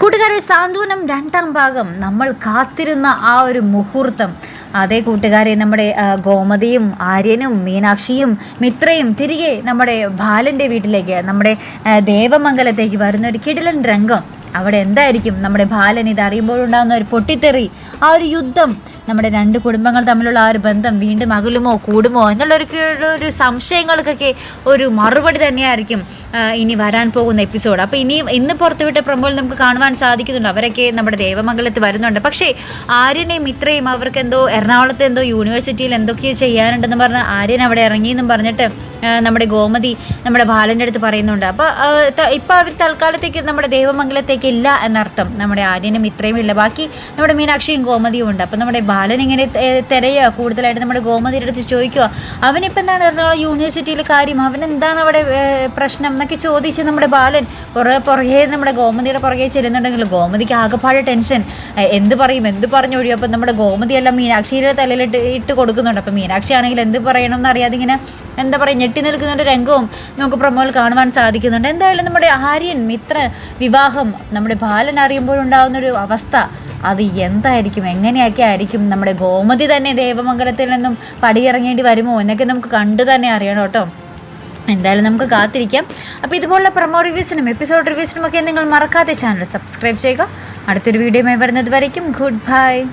കൂട്ടുകാരെ സാന്ത്വനം രണ്ടാം ഭാഗം. നമ്മൾ കാത്തിരുന്ന ആ ഒരു മുഹൂർത്തം. അതേ കൂട്ടുകാരെ നമ്മുടെ ഗോമതിയും ആര്യനും മീനാക്ഷിയും മിത്രയും തിരികെ നമ്മുടെ ബാലന്റെ വീട്ടിലേക്ക് നമ്മുടെ ദേവമംഗലത്തേക്ക് വരുന്ന ഒരു കിടിലൻ രംഗം. അവിടെ എന്തായിരിക്കും? നമ്മുടെ ബാലൻ ഇത് അറിയുമ്പോഴുണ്ടാകുന്ന ഒരു പൊട്ടിത്തെറി ആ ഒരു യുദ്ധം നമ്മുടെ രണ്ട് കുടുംബങ്ങൾ തമ്മിലുള്ള ആ ഒരു ബന്ധം വീണ്ടും അകലുമോ കൂടുമോ എന്നുള്ളൊരു ഒരു സംശയങ്ങൾക്കൊക്കെ ഒരു മറുപടി തന്നെയായിരിക്കും ഇനി വരാൻ പോകുന്ന എപ്പിസോഡ്. അപ്പോൾ ഇനിയും ഇന്ന് പുറത്തുവിട്ട പ്രമ്പോൾ നമുക്ക് കാണുവാൻ സാധിക്കുന്നുണ്ട്. അവരൊക്കെ നമ്മുടെ ദേവമംഗലത്ത് വരുന്നുണ്ട്. പക്ഷേ ആര്യനെയും ഇത്രയും അവർക്ക് എന്തോ എറണാകുളത്ത് എന്തോ യൂണിവേഴ്സിറ്റിയിൽ എന്തൊക്കെയോ ചെയ്യാനുണ്ടെന്ന് പറഞ്ഞ് ആര്യൻ അവിടെ ഇറങ്ങിയെന്നും പറഞ്ഞിട്ട് നമ്മുടെ ഗോമതി നമ്മുടെ ബാലന്റെ അടുത്ത് പറയുന്നുണ്ട്. അപ്പോൾ ഇപ്പോൾ അവർ തൽക്കാലത്തേക്ക് നമ്മുടെ ദേവമംഗലത്തേക്ക് ഇല്ല എന്നർത്ഥം നമ്മുടെ ആര്യനും ഇത്രയും ഇല്ല. ബാക്കി നമ്മുടെ മീനാക്ഷിയും ഗോമതിയും ഉണ്ട്. അപ്പോൾ നമ്മുടെ ബാലൻ ഇങ്ങനെ തിരയുക കൂടുതലായിട്ട് നമ്മുടെ ഗോമതിയുടെ അടുത്ത് ചോദിക്കുക അവനിപ്പോൾ എന്താണ് എറണാകുളം യൂണിവേഴ്സിറ്റിയിലെ കാര്യം? അവൻ എന്താണ് അവിടെ പ്രശ്നം എന്നൊക്കെ ചോദിച്ച് നമ്മുടെ ബാലൻ പുറകെ പുറകെ നമ്മുടെ ഗോമതിയുടെ പുറകെ ചെല്ലുന്നുണ്ടെങ്കിൽ ഗോമതിക്ക് ആകെപ്പാട് ടെൻഷൻ. എന്ത് പറയും? എന്ത് പറഞ്ഞൊഴിയും? അപ്പം നമ്മുടെ ഗോമതി എല്ലാം മീനാക്ഷിയുടെ തലയിലിട്ട് ഇട്ട് കൊടുക്കുന്നുണ്ട്. അപ്പം മീനാക്ഷി ആണെങ്കിൽ എന്ത് പറയണം എന്നറിയാതെ ഇങ്ങനെ എന്താ പറയുക ഞെട്ടി നിൽക്കുന്ന ഒരു രംഗവും നമുക്ക് പ്രമോൽ കാണുവാൻ സാധിക്കുന്നുണ്ട്. എന്തായാലും നമ്മുടെ ആര്യൻ മിത്ര വിവാഹം നമ്മുടെ ബാലൻ അറിയുമ്പോഴുണ്ടാകുന്നൊരു അവസ്ഥ അത് എന്തായിരിക്കും? എങ്ങനെയൊക്കെ ആയിരിക്കും നമ്മുടെ ഗോമതി തന്നെ ദേവമംഗലത്തിൽ നിന്നും പടിയിറങ്ങേണ്ടി വരുമോ? എന്നൊക്കെ നമുക്ക് കണ്ടു തന്നെ അറിയണം കേട്ടോ. എന്തായാലും നമുക്ക് കാത്തിരിക്കാം. അപ്പോൾ ഇതുപോലുള്ള പ്രൊമോ റിവ്യൂസിനും എപ്പിസോഡ് റിവ്യൂസിനും ഒക്കെ നിങ്ങൾ മറക്കാതെ ചാനൽ സബ്സ്ക്രൈബ് ചെയ്യുക. അടുത്തൊരു വീഡിയോയുമായി വരുന്നത് വരയ്ക്കും. Good bye